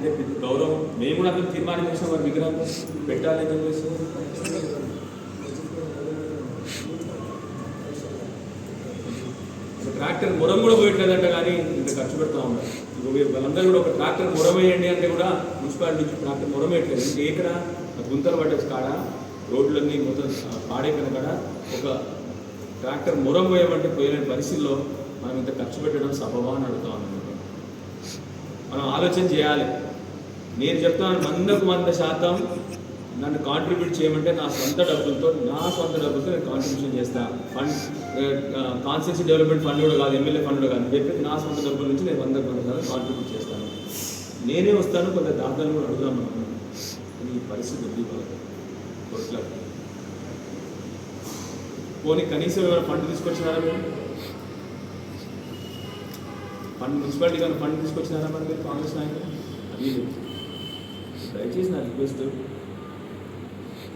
అంటే పెద్ద గౌరవం. మేము కూడా అందరం తీర్మానం చేసాం. వారి విగ్రహం పెట్టాలని చెప్పేసి ట్రాక్టర్ మొరం కూడా పోయట్లేదంట కానీ ఇంత ఖర్చు పెడతా ఉన్నారు. వాళ్ళందరూ కూడా ఒక ట్రాక్టర్ మురం వేయండి అంటే కూడా మున్సిపాలిటీ నుంచి ట్రాక్టర్ మురం ఇంకా ఇక్కడ గుంతలు పట్టేసి కాడ. రోడ్లన్నీ మొత్తం పాడైపోయిన కాడ. ఒక ట్రాక్టర్ మొరం పోయమంటే పోయలేని పరిస్థితుల్లో మనం ఇంత ఖర్చు పెట్టడం సబబా అని అడుగుతా ఉన్నాం. మనం ఆలోచన చేయాలి. నేను చెప్తాను వందకు వంద శాతం నన్ను కాంట్రిబ్యూట్ చేయమంటే నా సొంత డబ్బులతో నా సొంత డబ్బులతో నేను కాంట్రిబ్యూషన్ చేస్తాను ఫండ్ కాన్స్టిట్యూన్సీ డెవలప్మెంట్ ఫండ్ కూడా కాదు ఎమ్మెల్యే ఫండ్ కూడా కాదు. చెప్పి నా సొంత డబ్బుల నుంచి నేను వందకు వంద శాతం కాంట్రిబ్యూట్ చేస్తాను. నేనే వస్తాను కొంత దాతలు కూడా అడుగుదాం అనుకున్నాను ఈ పరిస్థితి ఉంది వాళ్ళకి పోనీ కనీసం ఏమైనా ఫండ్ తీసుకొచ్చినారా మీరు? ఫండ్ మున్సిపాలిటీ కానీ ఫండ్ తీసుకొచ్చినారా మరి మీరు కాంగ్రెస్ నాయకులు? అది దయచేసి నా రిక్వెస్ట్.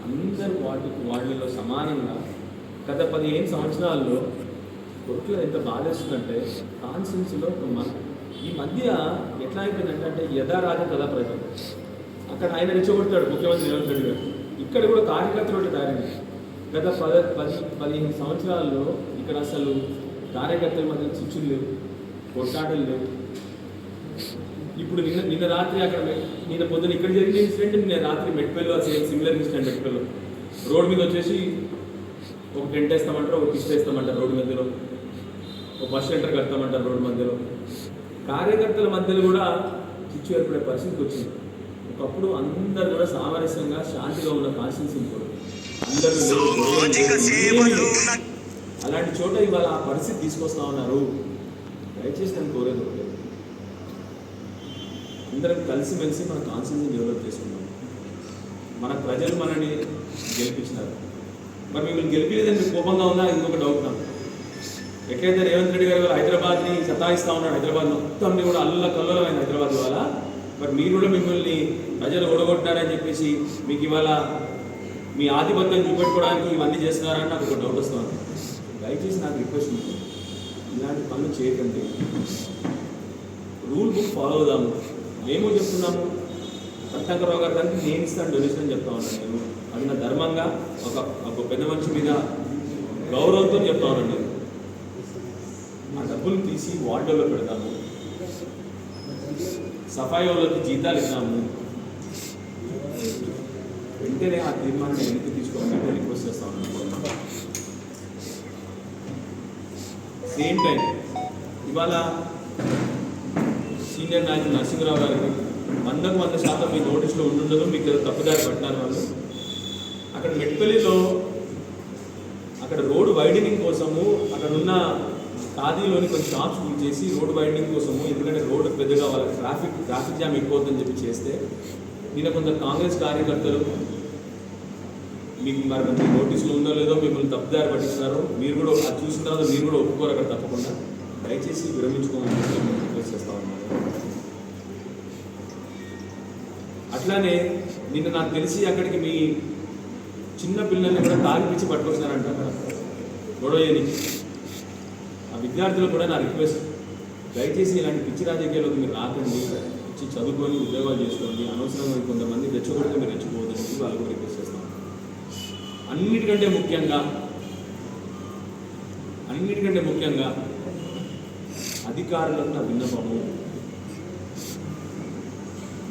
అందరు వాటి వాళ్ళలో సమానంగా గత పదిహేను సంవత్సరాల్లో కొట్లో ఎంత బాధేస్తుందంటే కాన్సెన్స్లో మన ఈ మధ్య ఎట్లా అయిపోయిందంటే అంటే యథారాజ కథా ప్రజలు. అక్కడ ఆయన రెచ్చగొడతాడు ముఖ్యమంత్రి రేవంత్ రెడ్డి గారు. ఇక్కడ కూడా కార్యకర్తలు తయారైంది గత పద పది పదిహేను సంవత్సరాల్లో ఇక్కడ అసలు కార్యకర్తల మధ్య చిచ్చులు లేవు కొట్టాటలు లేవు. ఇప్పుడు నిన్న నిన్న రాత్రి అక్కడ నిన్న పొద్దున ఇక్కడ జరిగిన ఇన్సిడెంట్ నిన్న రాత్రి మెట్పల్లిలో సేమ్ సిమిలర్ ఇన్సిడెంట్ మెట్పల్లిలో. రోడ్ మీద వచ్చేసి ఒక టెంట్ వేస్తామంటారు ఒక కిస్ట్ వేస్తామంటారు రోడ్డు మధ్యలో. ఒక బస్ షెల్టర్ కడతామంటారు రోడ్డు మధ్యలో. కార్యకర్తల మధ్యలో కూడా చిచ్చు ఏర్పడే పరిస్థితికి వచ్చింది. ఒకప్పుడు అందరు కూడా సామరస్యంగా శాంతిగా ఉన్న కాన్స్టిట్యూన్సీ ఇప్పుడు. అందరూ. అలాంటి చోట ఇవాళ ఆ పరిస్థితి తీసుకొస్తా ఉన్నారు. దయచేసి నేను కోరేది ఒకటే. అందరం కలిసిమెలిసి మన కాన్స్టిట్యూన్సీ డెవలప్ చేసుకున్నాం. మన ప్రజలు మనని గెలిపించినారు. మరి మిమ్మల్ని గెలిపించలేదని మీకు కోపంగా ఉందా? ఇంకొక డౌట్ నాకు. ఎట్లయితే రేవంత్ రెడ్డి గారు హైదరాబాద్ని సతాయిస్తా ఉన్నాడు హైదరాబాద్ మొత్తం కూడా అల్ల కల్లోలమైన హైదరాబాద్ ఇవాళ. మరి మీరు కూడా మిమ్మల్ని ప్రజలు ఓడగొట్టారని చెప్పేసి మీకు ఇవాళ మీ ఆధిపత్యం చూపెట్టుకోవడానికి ఇవన్నీ చేస్తున్నారని నాకు ఒక డౌట్ వస్తుంది. దయచేసి నాకు రిక్వెస్ట్ ఉంది. ఇలాంటి పనులు చేయకండి. రూల్ బుక్ ఫాలో అవుదాము మేము చెప్తున్నాము. రత్నాకరరావు గారు దానికి నేను ఇస్తాను డొనేషన్ అని చెప్తా ఉన్నాను నేను. అది నా ధర్మంగా ఒక ఒక పెద్ద మనిషి మీద గౌరవంతో చెప్తా ఉన్నాను నేను. ఆ డబ్బులు తీసి వార్డులో పెడతాము. సఫాయి వాళ్ళకి జీతాలు ఇస్తాము. వెంటనే ఆ తీర్మానం ఎందుకు తీసుకోవాలంటే రిక్వెస్ట్ చేస్తా ఉన్నాను. సేమ్ టైం ఇవాళ సీనియర్ నాయకులు నరసింహరావు గారికి వందకు వంద శాతం మీ నోటీసులో ఉండుండదు మీకు ఏదో తప్పుదారి పట్టినారు వాళ్ళు. అక్కడ మెట్పల్లిలో అక్కడ రోడ్ వైడనింగ్ కోసము అక్కడ ఉన్న ఖాదీలోని కొన్ని షాప్స్ బుక్ చేసి రోడ్ వైడనింగ్ కోసము ఎందుకంటే రోడ్డు పెద్దగా వాళ్ళకి ట్రాఫిక్ ట్రాఫిక్ జామ్ ఎక్కువ అవుతుందని చెప్పి చేస్తే నిన్న కొంత కాంగ్రెస్ కార్యకర్తలు మీకు మరి మీ నోటీసులు ఉందో లేదో మిమ్మల్ని తప్పుదారి పట్టిస్తున్నారు. మీరు కూడా అది చూసిన తర్వాత మీరు కూడా ఒప్పుకోరు అక్కడ తప్పకుండా. దయచేసి విరమించుకోమని అట్లానే నిన్న నాకు తెలిసి అక్కడికి మీ చిన్న పిల్లల్ని కూడా తాగిపించి పట్టుకొచ్చినారంట అక్కడ. ఆ విద్యార్థులు కూడా నా రిక్వెస్ట్ దయచేసి ఇలాంటి పిచ్చి రాజకీయాలకు మీరు రాకండి. వచ్చి చదువుకొని ఉద్యోగాలు చేసుకోండి. అనవసరంగా కొంతమంది రెచ్చగొడితే మీరు రెచ్చిపోవద్దని చెప్పి వాళ్ళు కూడా రిక్వెస్ట్ చేస్తాం అన్నిటికంటే ముఖ్యంగా అన్నిటికంటే ముఖ్యంగా అధికారులకు నా విన్నపము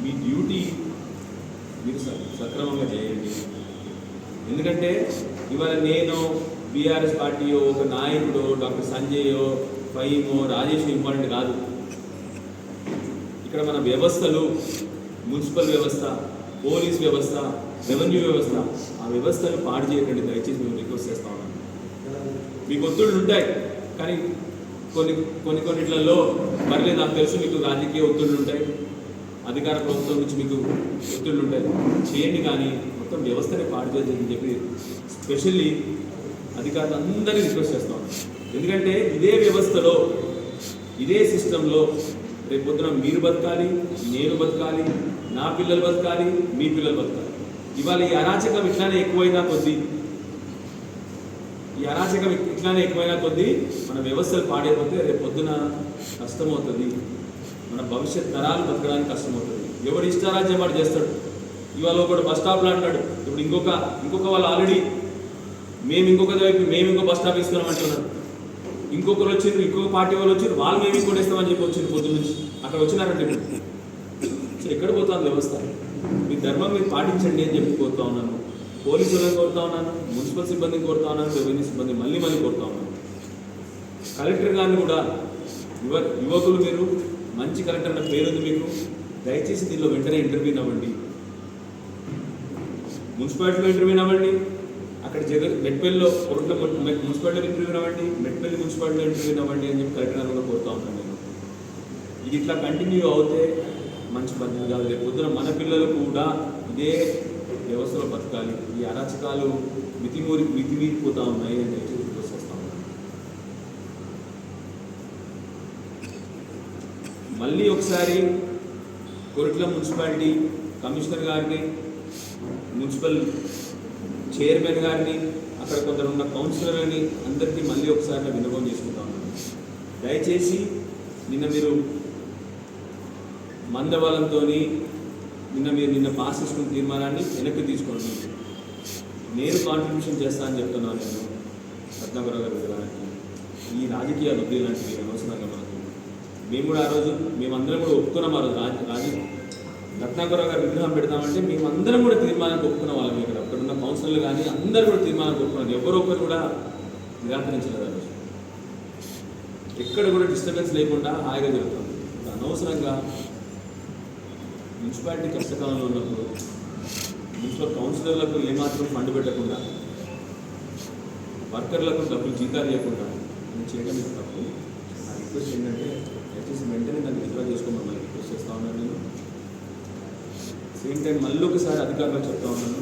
మీ డ్యూటీ మీరు స- సక్రమంగా చేయండి. ఎందుకంటే ఇవాళ నేను బీఆర్ఎస్ పార్టీయో ఒక నాయకుడు డాక్టర్ సంజయో ఫహీమో రాజేష్ ఇంపార్టెంట్ కాదు. ఇక్కడ మన వ్యవస్థలు మున్సిపల్ వ్యవస్థ పోలీస్ వ్యవస్థ రెవెన్యూ వ్యవస్థ ఆ వ్యవస్థను పాడు చేయకండి. దయచేసి మేము రిక్వెస్ట్ చేస్తా ఉన్నాం మీకు ఒత్తిళ్ళు ఉంటాయి కానీ కొన్ని కొన్ని కొన్నిట్లలో పర్లేదు నాకు తెలుసు మీకు రాజకీయ ఒత్తిళ్ళు ఉంటాయి. అధికార ప్రభుత్వం నుంచి మీకు ఒత్తిళ్ళు ఉంటాయి. చేయండి కానీ మొత్తం వ్యవస్థనే పాడు చేయదని చెప్పి స్పెషల్లీ అధికారులు అందరినీ రిక్వెస్ట్ చేస్తాం ఎందుకంటే ఇదే వ్యవస్థలో ఇదే సిస్టంలో రేపు పొద్దున మీరు బతకాలి నేను బతకాలి నా పిల్లలు బతకాలి మీ పిల్లలు బతకాలి. ఇవాళ ఈ అరాచకం ఇట్లానే ఎక్కువైనా కొద్దీ ఈ అరాచకం ఇట్లానే ఎక్కువైనా కొద్దీ మన వ్యవస్థలు పాడైపోతే రేపు పొద్దున కష్టమవుతుంది మన భవిష్యత్ తరాలు బతకడానికి కష్టమవుతుంది. ఎవడు ఇష్టారాజ్యం వాడు చేస్తాడు. ఇవాళ ఒకడు బస్ స్టాప్లో అంటాడు ఇప్పుడు ఇంకొక ఇంకొక వాళ్ళు ఆల్రెడీ మేము ఇంకొక వైపు మేము ఇంకో బస్ స్టాప్ ఇస్తున్నాం అంటున్నారు ఇంకొకరు వచ్చింది ఇంకొక పార్టీ వాళ్ళు వచ్చింది వాళ్ళు మేము ఇంకోటి ఇస్తామని చెప్పి వచ్చింది పొద్దు నుంచి. అక్కడ వచ్చినారంటే సో ఎక్కడ పోతుంది వ్యవస్థ? మీ ధర్మం మీరు పాటించండి అని చెప్పి కోరుతా ఉన్నాను. పోలీసులను కోరుతా ఉన్నాను మున్సిపల్ సిబ్బందిని కోరుతా ఉన్నాను రెవెన్యూ సిబ్బంది మళ్ళీ మళ్ళీ కోరుతా ఉన్నాను. కలెక్టర్ గారిని కూడా యువ యువకులు మీరు మంచి కలెక్టర్ అన్న పేరుంది మీకు. దయచేసి దీనిలో వెంటనే ఇంటర్వ్యూ అవ్వండి మున్సిపాలిటీలో ఇంటర్వ్యూ అవ్వండి అక్కడ జగన్ మెట్పల్లిలో కోట్ల మున్సిపాలిటీలో ఇంటర్వ్యూ అవ్వండి మెట్పల్లి మున్సిపాలిటీలో ఇంటర్వ్యూ అవ్వండి అని చెప్పి కలెక్టర్ గారు కూడా కోరుతా ఉంటాను నేను. ఇది ఇట్లా కంటిన్యూ అవుతే మంచి పద్ధతి కాదు. రేపు పొద్దున మన పిల్లలు కూడా ఇదే వ్యవస్థలో బతకాలి. ఈ అరాచకాలు మితిమూరి మితిమీరిపోతూ ఉన్నాయి అని చెప్పి వస్తా ఉన్నాను మళ్ళీ ఒకసారి కొరిట్ల మున్సిపాలిటీ కమిషనర్ గారిని మున్సిపల్ చైర్మన్ గారిని అక్కడ కొందరు ఉన్న కౌన్సిలర్ని అందరికీ మళ్ళీ ఒకసారి వినియోగం విన్నపం చేసుకుంటా ఉన్నాను. దయచేసి నిన్న మీరు మందబలంతో నిన్న మీరు నిన్న పాస్ చేసుకున్న తీర్మానాన్ని వెనక్కి తీసుకోండి. నేను కాంట్రిబ్యూషన్ చేస్తా అని చెప్తున్నాను నేను. రత్నాకరావు గారు ఈ రాజకీయ వృద్ధి ఇలాంటివి అనవసరంగా మేము కూడా ఆ రోజు మేమందరం కూడా ఒప్పుకున్నాం ఆ రోజు. రాజు రాజు రత్నాకరావు గారు విగ్రహం పెడతామంటే మేమందరం కూడా తీర్మానం ఒప్పుకున్న వాళ్ళం ఇక్కడ అక్కడ ఉన్న కౌన్సిలర్లు కానీ అందరూ కూడా తీర్మానం ఒప్పుకున్నారు. ఎవరొకరు కూడా నిరాకరించలేదు ఆ రోజు. ఎక్కడ కూడా డిస్టర్బెన్స్ లేకుండా హాయిగా జరుగుతుంది. అనవసరంగా మున్సిపాలిటీ కష్టకాలంలో ఉన్నప్పుడు మున్సిపల్ కౌన్సిలర్లకు ఏమాత్రం ఫండ్ పెట్టకుండా వర్కర్లకు డబ్బులు జీతాలు ఇవ్వకుండా నేను చేయడం తప్పు. నా రిక్వెస్ట్ ఏంటంటే దయచేసి వెంటనే దాన్ని విత్డ్రా చేసుకోమని మళ్ళీ రిక్వెస్ట్ చేస్తా ఉన్నాను నేను. సేమ్ టైం మళ్ళీ ఒకసారి అధికారంగా చెప్తా ఉన్నాను.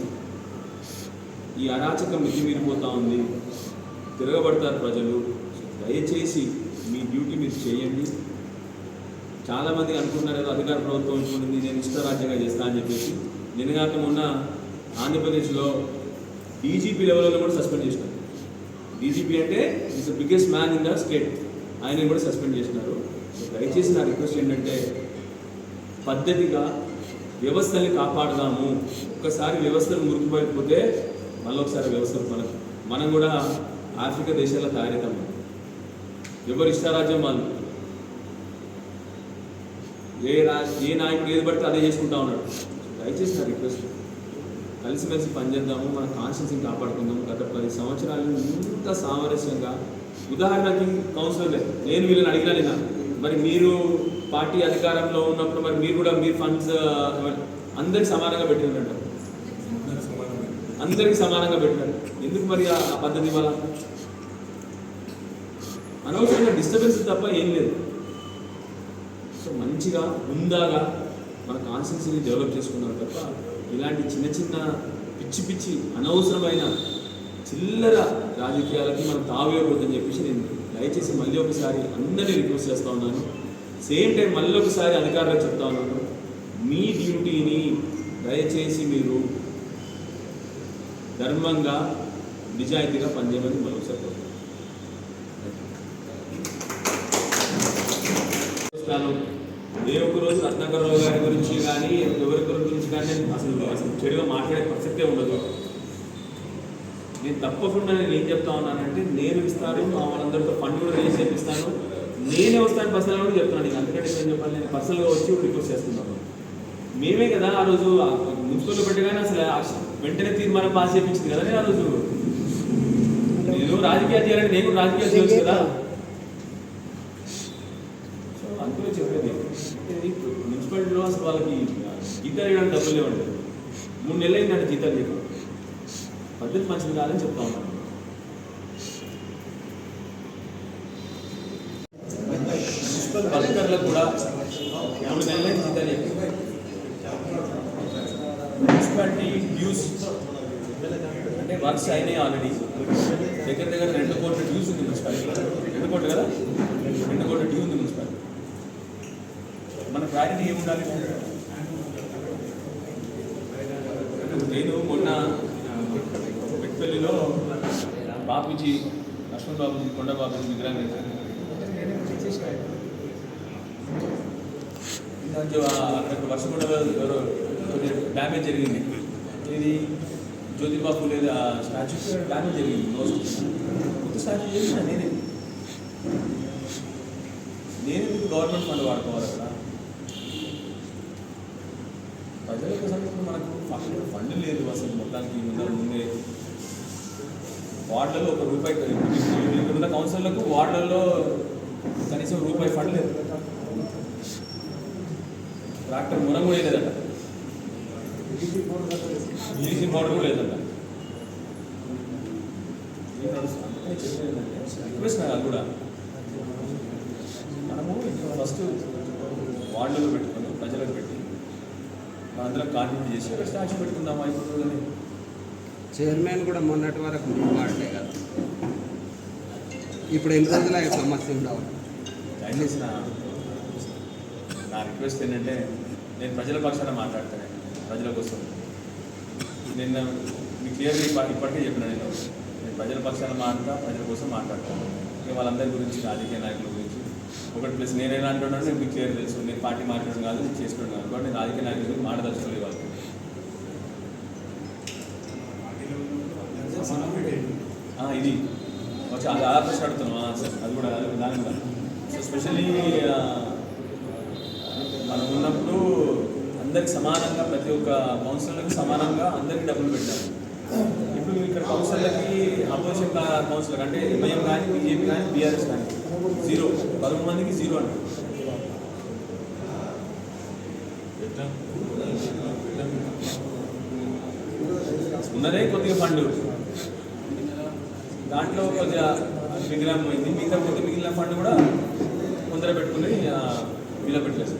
ఈ అరాచకం మితిమీరిపోతూ ఉంది. తిరగబడతారు ప్రజలు. దయచేసి మీ డ్యూటీ మీరు చేయండి. చాలామంది అనుకుంటున్నారు ఏదో అధికార ప్రభుత్వం ఉంటుంది నేను ఇష్టరాజ్యంగా చేస్తా అని చెప్పేసి. నిన్నగాక మొన్న ఆంధ్రప్రదేశ్లో డీజీపీ లెవెల్లో కూడా సస్పెండ్ చేసినారు. డీజీపీ అంటే is the biggest man in the state ఆయన కూడా సస్పెండ్ చేసినారు. దయచేసి నా రిక్వెస్ట్ ఏంటంటే పద్ధతిగా వ్యవస్థల్ని కాపాడదాము. ఒక్కసారి వ్యవస్థలు మురికిపోయిపోతే మళ్ళీ ఒకసారి వ్యవస్థలు మనం మనం కూడా ఆఫ్రికా దేశాల తయారవుతాం ఎవరు ఇష్టారాజ్యం వాళ్ళు? ఏ రా ఏ నాయకుడు ఏది పడితే అదే చేసుకుంటా ఉన్నాడు. దయచేసి నా రిక్వెస్ట్. కలిసిమెలిసి పనిచేద్దాము మన కాన్షియన్స్ని కాపాడుకుందాము. గత పది సంవత్సరాలు ఇంత సామరస్యంగా. ఉదాహరణకి కౌన్సిలర్లే నేను వీళ్ళని అడిగినా నేను మరి మీరు పార్టీ అధికారంలో ఉన్నప్పుడు మరి మీరు కూడా మీరు ఫండ్స్ అందరికి సమానంగా పెట్టినారంట. అందరికి సమానంగా పెట్టారు ఎందుకు మరి ఆ పద్ధతి వల్ల? అనవసరంగా డిస్టర్బెన్స్ తప్ప ఏం లేదు. సో మంచిగా ఉందాగా మన కాన్స్టిట్యూన్సీని డెవలప్ చేసుకున్నాం తప్ప ఇలాంటి చిన్న చిన్న పిచ్చి పిచ్చి అనవసరమైన చిల్లర రాజకీయాలకి మనం తావేయకూడదని చెప్పేసి నేను దయచేసి మళ్ళీ ఒకసారి అందరినీ రిక్వెస్ట్ చేస్తూ ఉన్నాను. సేమ్ టైం మళ్ళీ ఒకసారి అధికారులకు చెప్తా ఉన్నాను. మీ డ్యూటీని దయచేసి మీరు ధర్మంగా నిజాయితీగా పనిచేయమని మరొకసారి ఒకసారి ఏ ఒక్క రోజు రత్నాకరరావు గారి గురించి కానీ ఎవరి గురించి కానీ అసలు అసలు చెడుగా మాట్లాడే ప్రసక్తే ఉండదు. నేను తప్పకుండా నేను ఏం చెప్తా ఉన్నానంటే నేను ఇస్తాను మా వాళ్ళందరితో ఫండ్ కూడా రిలీజ్ చేపిస్తాను. నేనే వస్తాను పర్సనల్గా కూడా చెప్తున్నాను. నేను అందుకంటే ఏం చెప్పాలి? నేను పర్సనల్గా వచ్చి రిక్వెస్ట్ చేస్తున్నాను. మేమే కదా ఆ రోజు మున్సిపల్ పెట్టగానే అసలు ఆ వెంటనే తీర్మానం పాస్ చేయించింది కదా నేను ఆ రోజు? నేను రాజకీయాలు చేయాలంటే నేను రాజకీయాలు చేయొచ్చు కదా? సో అందులో చెప్పేది మున్సిపాలిటీలో అసలు వాళ్ళకి జీతాలు ఇవ్వడానికి డబ్బులు లేవండి. మూడు నెలలు అయిందండి జీతాలు చేయడం పద్ధతి మంచిది కాదని చెప్తా ఉన్నాను మున్సిపల్ వర్కర్లకు కూడా మూడు నెలల జీతాలు మున్సిపాలిటీ డ్యూస్ అంటే వర్క్స్ అయినాయి ఆల్రెడీ. దగ్గర దగ్గర రెండు కోట్ల డ్యూస్ ఉంది మున్సిపాలిటీ. రెండు కోట్లు కదా? రెండు కోట్ల డ్యూ ఉంది మున్సిపాలిటీ. మన ప్రయారిటీ ఏముండాలి? నేను మొన్న బాబుని లక్ష్మణ్ బాబుజీ కొండ బాబుజీ విగ్రహం వేశారు. అక్కడ వర్షకొండలో ఎవరో కొద్దిగా డ్యామేజ్ జరిగింది. ఇది జ్యోతిబాబు లేదా స్టాచ్యూ డ్యామేజ్ జరిగింది. నోస్ కొత్త స్టాచ్యూ చేసిన నేనే. నేను ఎందుకు గవర్నమెంట్ ఫండ్ వాడుకోవాలి అక్కడ ప్రజలకు సంబంధించిన మనకు ఫండ్ ఫండ్ లేదు అసలు మొత్తానికి. ముందే వార్డులలో ఒక రూపాయి ఇక్కడున్న కౌన్సిలర్లకు వార్డులలో కనీసం రూపాయి ఫండ్ లేదు. ట్రాక్టర్ మునం కూడా లేదట. ఈసీ పౌడర్ కూడా లేదట. ఏం రిక్వెస్ట్ కూడా. మనము ఫస్ట్ వార్డులలో పెట్టుకొని ప్రజలకు పెట్టి. మనందరం కాంట్రిబ్యూట్ చేసి స్టాచ్యూ పెట్టుకుందాం అయిపోతుందని చైర్మన్ కూడా మొన్నటి వరకు వాడలే కదా. ఇప్పుడు ఎన్ని రోజులు ఆ సమస్య ఉండవు. నా రిక్వెస్ట్ ఏంటంటే నేను ప్రజల పక్షాన మాట్లాడతాను ప్రజల కోసం. నిన్న మీకు క్లియర్గా ఇప్పటికే చెప్పిన నేను. నేను ప్రజల పక్షాన మాట్లాడతా ప్రజల కోసం మాట్లాడతాను ఇంకా వాళ్ళందరి గురించి రాజకీయ నాయకుల గురించి. ఒకటి ప్లస్ నేనేలా అంటున్నాను నేను మీకు క్లియర్ తెలుసు. నేను పార్టీ మాట్లాడడం కాదు నేను చేసుకోవడం కాదు. కాబట్టి నేను రాజకీయ నాయకుల గురించి మాట్లాడదలుచుకోలేదు వాళ్ళు ఆ, ఇది. వచ్చి అది ఆ ప్రశ్న అడుగుతున్నాం సార్ అది కూడా దాని కూడా. సో స్పెషల్లీ మనం ఉన్నప్పుడు అందరికి సమానంగా ప్రతి ఒక్క కౌన్సిలర్లకు సమానంగా అందరికీ డబ్బులు పెట్టాము ఇప్పుడు ఇక్కడ కౌన్సిలర్లకి అపోజిషన్ కౌన్సిలర్ అంటే ఎంఐఎం కానీ బీజేపీ కానీ బీఆర్ఎస్ కానీ జీరో పదమూడు మందికి జీరో అంట. ఉన్నదే కొద్దిగా ఫండ్. దాంట్లో కొద్దిగా విగ్రహం అయింది మిగతా కొద్ది మిగిలిన ఫండ్ కూడా ముందర పెట్టుకుని ఆ, వీళ్ళ పెట్టలేదు